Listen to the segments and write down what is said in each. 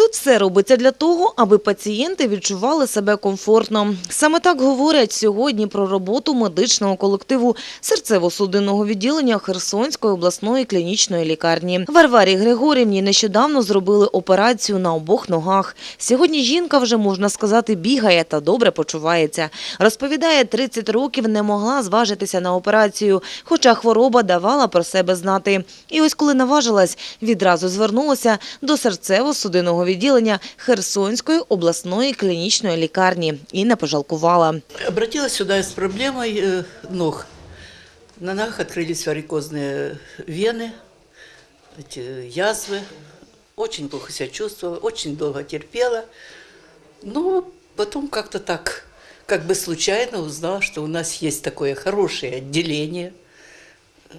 Тут все робиться для того, аби пацієнти відчували себе комфортно. Саме так говорять сьогодні про роботу медичного колективу серцево-судинного відділення Херсонської обласної клінічної лікарні. Варварі Григорівні нещодавно зробили операцію на обох ногах. Сьогодні жінка вже, можна сказати, бігає та добре почувається. Розповідає, 30 років не могла зважитися на операцію, хоча хвороба давала про себе знати. І ось коли наважилась, відразу звернулася до серцево-судинного відділення Херсонської обласної клінічної лікарні і не пожалкувала. Обратилась сюда с проблемой э, ног. На ногах открылись варикозные вены, эти язвы. Очень плохо себя чувствовала, очень долго терпела. Но потом как-то так, как бы случайно узнала, что у нас есть такое хорошее отделение,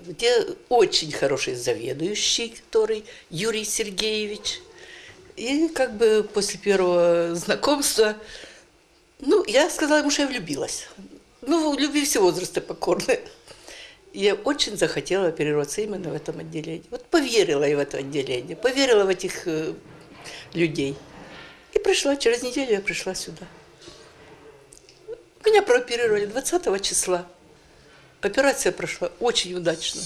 где очень хороший заведующий, который Юрий Сергеевич. и как бы после первого знакомства ну, я сказала ему, что я влюбилась. Ну, люби все возрасты покорны. Я очень захотела оперироваться именно в этом отделении. Вот поверила я в это отделение, поверила в этих э, людей. И пришла, через неделю я пришла сюда. Меня прооперировали 20 числа. Операция прошла очень удачно.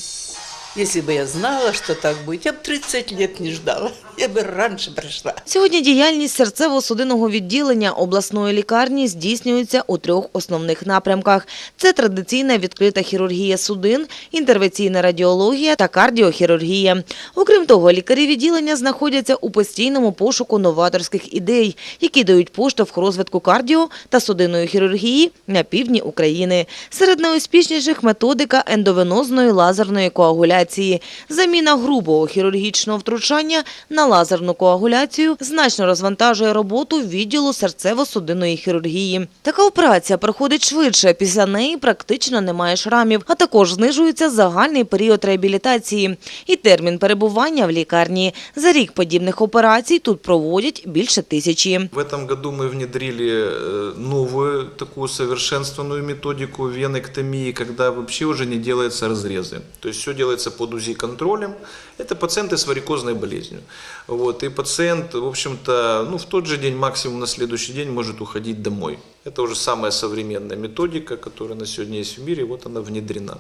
Если бы я знала, что так будет, я бы 30 лет не ждала. Я бы раньше пришла. Сьогодні діяльність серцево-судинного відділення обласної лікарні здійснюється у трьох основних напрямках. Це традиційна відкрита хірургія судин, інтервенційна радіологія та кардіохірургія. Окрім того, лікарі відділення знаходяться у постійному пошуку новаторських ідей, які дають поштовх розвитку кардіо та судинної хірургії на півдні України. Серед найуспішніших методика ендовенозної лазерної коагуляції. Заміна грубого хірургічного втручання на лазерну коагуляцію значно розвантажує роботу відділу серцево-судинної хірургії. Така операція проходить швидше, після неї практично немає шрамів, а також знижується загальний період реабілітації і термін перебування в лікарні. За рік подібних операцій тут проводять більше тисячі. В этом году мы внедрили э, новую такую совершенствованную методику венэктомии, когда вообще уже не делаются разрезы. То есть все делается под УЗИ контролем. Это пациенты с варикозной болезнью. Вот, и пациент, в общем-то, ну, в тот же день, максимум на следующий день может уходить домой. Это уже самая современная методика, которая на сегодня есть в мире, вот она внедрена.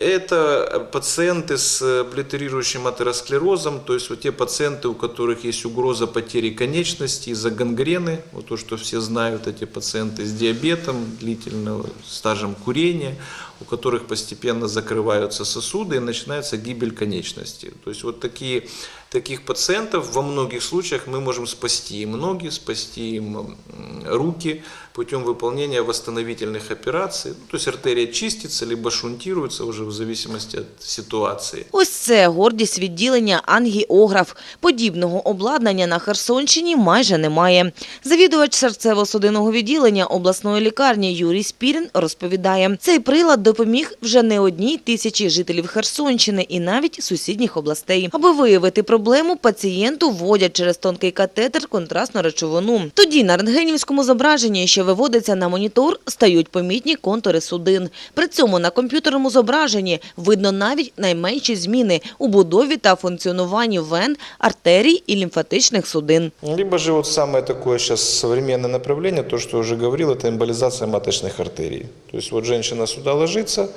Это пациенты с облитерирующим атеросклерозом, то есть вот те пациенты, у которых есть угроза потери конечностей из-за гангрены, вот то, что все знают, эти пациенты с диабетом, длительным стажем курения, у которых постепенно закрываются сосуды и начинается гибель конечностей. То есть вот такие, таких пациентов во многих случаях мы можем спасти им ноги, спасти им м, руки путем выполнения восстановительных операций. Ну, то есть артерия чистится, либо шунтируется уже в зависимости от ситуации. Ось це гордість відділення ангіограф. Подібного обладнання на Херсонщині майже немає. Завідувач серцево-судинного відділення обласної лікарні Юрій Спірін розповідає, цей прилад допоміг вже не одній тисячі жителів Херсонщини і навіть сусідніх областей. Аби виявити проблему, пацієнту вводять через тонкий катетер контрастну речовину. Тоді на рентгенівському зображенні, що виводиться на монітор, стають помітні контури судин. При цьому на комп'ютерному зображенні видно навіть найменші зміни у будові та функціонуванні вен, артерій і лімфатичних судин. Либо же вот самое такое сейчас современное направление, то, что я уже говорил, это эмболизация маточных артерий. То есть вот женщина сюда ложится,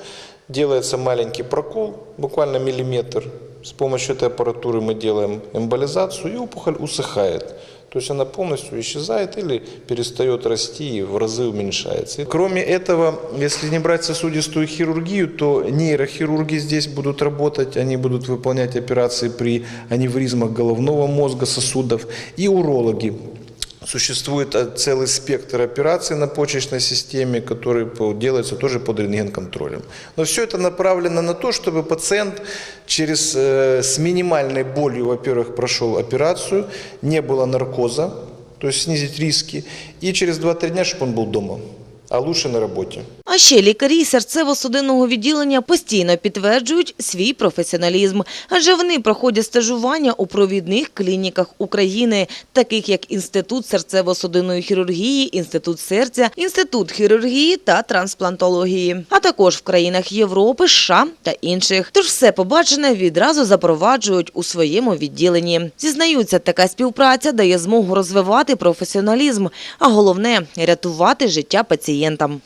делается маленький прокол, буквально миллиметр. С помощью этой аппаратуры мы делаем эмболизацию, и опухоль усыхает. То есть она полностью исчезает или перестает расти и в разы уменьшается. И кроме этого, если не брать сосудистую хирургию, то нейрохирурги здесь будут работать, они будут выполнять операции при аневризмах головного мозга, сосудов и урологи. Существует э, целый спектр операций на почечной системе, которые по- делаются тоже под рентген-контролем. Но все это направлено на то, чтобы пациент через, э, с минимальной болью, во-первых, прошел операцию, не было наркоза, то есть снизить риски, и через 2-3 дня, чтобы он был дома, а лучше на работе. А ще лікарі серцево-судинного відділення постійно підтверджують свій професіоналізм, адже вони проходять стажування у провідних клініках України, таких як Інститут серцево-судинної хірургії, Інститут серця, Інститут хірургії та трансплантології, а також в країнах Європи, США та інших. Тож все побачене відразу запроваджують у своєму відділенні. Зізнаються, така співпраця дає змогу розвивати професіоналізм, а головне рятувати життя пацієнтам.